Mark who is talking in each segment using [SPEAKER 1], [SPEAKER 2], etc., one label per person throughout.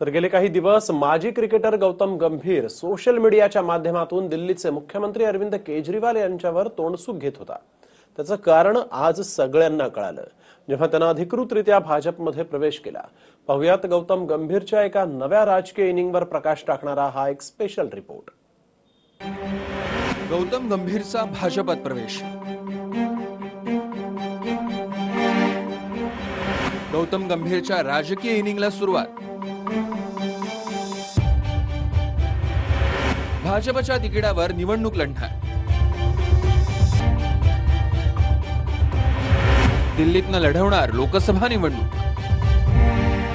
[SPEAKER 1] तर गेले काही दिवस माजी क्रिकेटर गौतम गंभीर सोशल मीडियाच्या माध्यमातून दिल्लीचे मुख्यमंत्री अरविंद केजरीवाल यांच्यावर तोंडसूक घेत होता. त्याचं कारण आज सगळ्यांना कळालं. जेव्हा त्यानं अधिकृतरित्या भाजपमध्ये प्रवेश केला. पाहुयात गौतम गंभीरच्या एका नव्या राजकीय इनिंगवर प्रकाश टाकणारा हा एक स्पेशल रिपोर्ट
[SPEAKER 2] गौतम गंभीरचा भाजपात प्रवेश. गौतम गंभीरच्या राजकीय इनिंगला सुरुवात. भाजपच्या तिकिटावर निवडणूक लढणार. दिल्लीतनं लढवणार लोकसभा निवडणूक.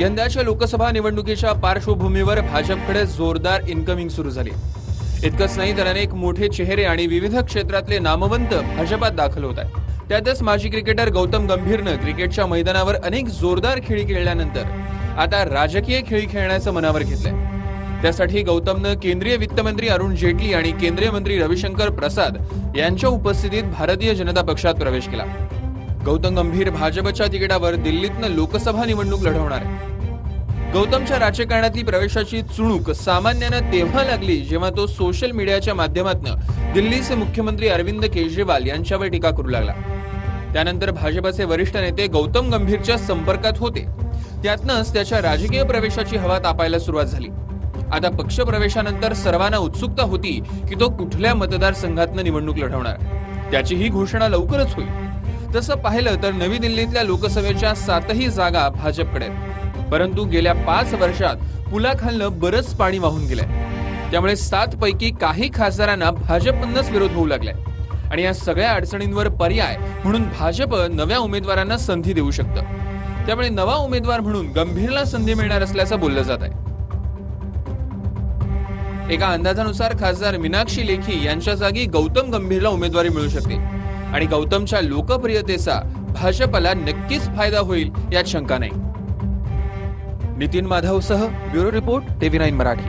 [SPEAKER 2] यंदाच्या लोकसभा निवडणुकीच्या पार्श्वभूमीवर भाजपकडे जोरदार इन्कमिंग सुरू झाली. इतकंच नाही तर अनेक मोठे चेहरे आणि विविध क्षेत्रातले नामवंत भाजपात दाखल होत आहेत. त्यातच माजी क्रिकेटर गौतम गंभीरनं क्रिकेटच्या मैदानावर अनेक जोरदार खेळी खेळल्यानंतर आता राजकीय खेळी खेळण्याचं मनावर घेतलंय. त्यासाठी गौतमनं केंद्रीय वित्तमंत्री अरुण जेटली आणि केंद्रीय मंत्री रविशंकर प्रसाद यांच्या उपस्थितीत भारतीय जनता पक्षात प्रवेश केला. गौतम गंभीर भाजपच्या तिकिटावर दिल्लीतनं लोकसभा निवडणूक लढवणार आहे. गौतमच्या राजकारणातली प्रवेशाची चुणूक सामान्यानं तेव्हा लागली जेव्हा तो सोशल मीडियाच्या माध्यमातून दिल्लीचे मुख्यमंत्री अरविंद केजरीवाल यांच्यावर टीका करू लागला. त्यानंतर भाजपचे वरिष्ठ नेते गौतम गंभीरच्या संपर्कात होते. त्यातनंच त्याच्या राजकीय प्रवेशाची हवा तापायला सुरुवात झाली. आता पक्ष प्रवेशानंतर सर्वांना उत्सुकता होती की तो कुठल्या मतदारसंघातनं निवडणूक लढवणार. त्याची ही घोषणा लवकरच होईल. तसं पाहिलं तर नवी दिल्लीतल्या लोकसभेच्या सातही जागा भाजपकडे आहेत. परंतु गेल्या पाच वर्षात पुलाखालनं बरंच पाणी वाहून गेलंय. त्यामुळे सात पैकी काही खासदारांना भाजपनंच विरोध होऊ लागलाय. आणि या सगळ्या अडचणींवर पर्याय म्हणून भाजप नव्या उमेदवारांना संधी देऊ शकतं. त्यामुळे नवा उमेदवार म्हणून गंभीरला संधी मिळणार असल्याचं बोललं जात आहे. एका अंदाजानुसार खासदार मीनाक्षी लेखी यांच्या जागी गौतम गंभीरला उमेदवारी मिळू शकते आणि गौतमच्या लोकप्रियतेचा भाजपला नक्कीच फायदा होईल यात शंका नाही. Nitin माधवसह bureau report TV nine Marathi.